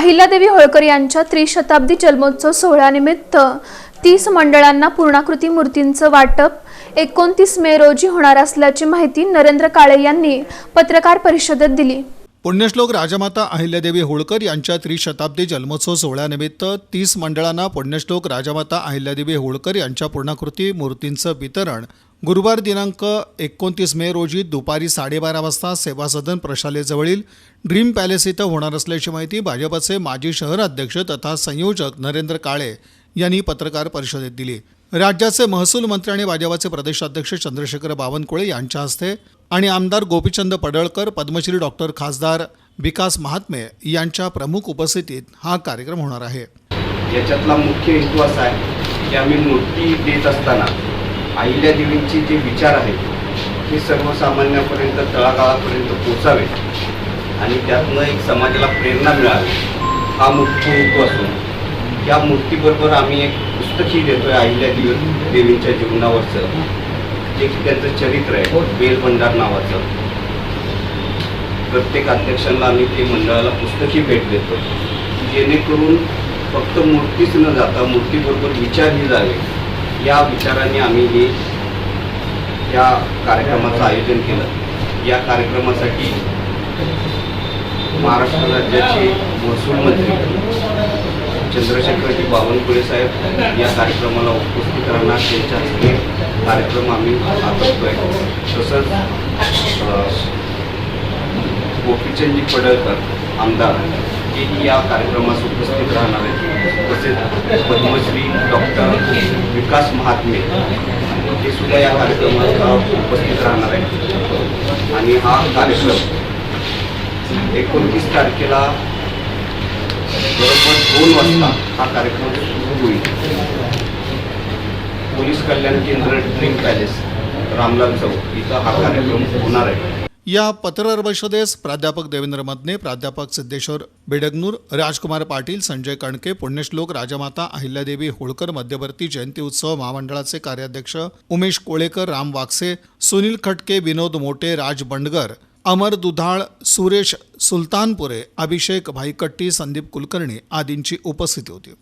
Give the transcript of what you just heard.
अहिल्यादेवी होळकर यांच्या त्रिशताब्दी जन्मोत्सव सोहळ्यानिमित्त तीस मंडळांना पूर्णाकृती मूर्तींचं वाटप. एकोणतीस मे रोजी होणार असल्याची माहिती नरेंद्र काळे यांनी पत्रकार परिषदेत दिली. पुण्यश्लोक राजमाता अहिल्यादेवी होळकर यांच्या त्रिशताब्दी जन्मोत्सव सोहळ्यानिमित्त तीस मंडळांना पुण्यश्लोक राजमाता अहिल्यादेवी होळकर यांच्या पूर्णाकृती मूर्तींचं वितरण गुरुवार दिनांक एकोणतीस मे रोजी दुपारी साडेबारा वाजता सेवा सदन प्रशालेजवळील ड्रीम पॅलेस इथं होणार असल्याची माहिती भाजपचे माजी शहर अध्यक्ष तथा संयोजक नरेंद्र काळे यांनी पत्रकार परिषदेत दिली. राज्याचे महसूल मंत्री आणि भाजपाचे प्रदेशाध्यक्ष चंद्रशेखर बावनकुळे यांच्या हस्ते आणि आमदार गोपीचंद पडळकर पद्मश्री डॉक्टर खासदार विकास महात्मे यांच्या प्रमुख उपस्थितीत हा कार्यक्रम होणार आहे. याच्यातला मुख्य हेतू असा आहे की आम्ही मूर्ती देत असताना अहिल्या देवींचे जे विचार आहेत ते सर्वसामान्यापर्यंत तळागाळापर्यंत पोचावे आणि त्यातनं एक समाजाला प्रेरणा मिळावी हा मुख्य हेतू असून या मूर्तीबरोबर आम्ही एक पुस्तकही देतो आहे अहिल्या देवी देवींच्या जीवनावरचं जे की त्यांचं चरित्र आहे बेलभंडार नावाचं. प्रत्येक अध्यक्षांना आम्ही ते मंडळाला पुस्तकही भेट देतो जेणेकरून फक्त मूर्तीच न जाता मूर्तीबरोबर विचारही जावे. या विचाराने आम्ही हे या कार्यक्रमाचं आयोजन केलं. या कार्यक्रमासाठी महाराष्ट्र राज्याचे महसूल मंत्री चंद्रशेखरजी बावनकुळे साहेब या कार्यक्रमाला उपस्थित राहणार. त्यांच्या हस्ते कार्यक्रम आम्ही आटोपतोय. तसंच गोपीचंदजी पडळकर आमदार हेही या कार्यक्रमास उपस्थित राहणार आहेत. तसेच पद्मश्री डॉक्टर विकास महात्मे हे सुद्धा या कार्यक्रमात उपस्थित राहणार आहेत. आणि हा कार्यक्रम एकोणतीस तारखेला बरोबर दोन वाजता हा कार्यक्रम सुरू होईल. पोलीस कल्याण केंद्र ड्रीम पॅलेस रामलाल चौक. इथं हा कार्यक्रम होणार आहे. या पत्रकार परिषदेस प्राध्यापक देवेंद्र मदने प्राध्यापक सिद्धेश्वर बेडगनूर राजकुमार पाटील संजय कणके पुण्यश्लोक राजमाता अहिल्यादेवी होळकर मध्यवर्ती जयंती उत्सव महामंडळाचे कार्याध्यक्ष उमेश कोळेकर राम वागसे सुनील खटके विनोद मोटे राज बंडगर अमर दुधाळ सुरेश सुलतानपुरे अभिषेक भाईकट्टी संदीप कुलकर्णी आदींची उपस्थिती होती.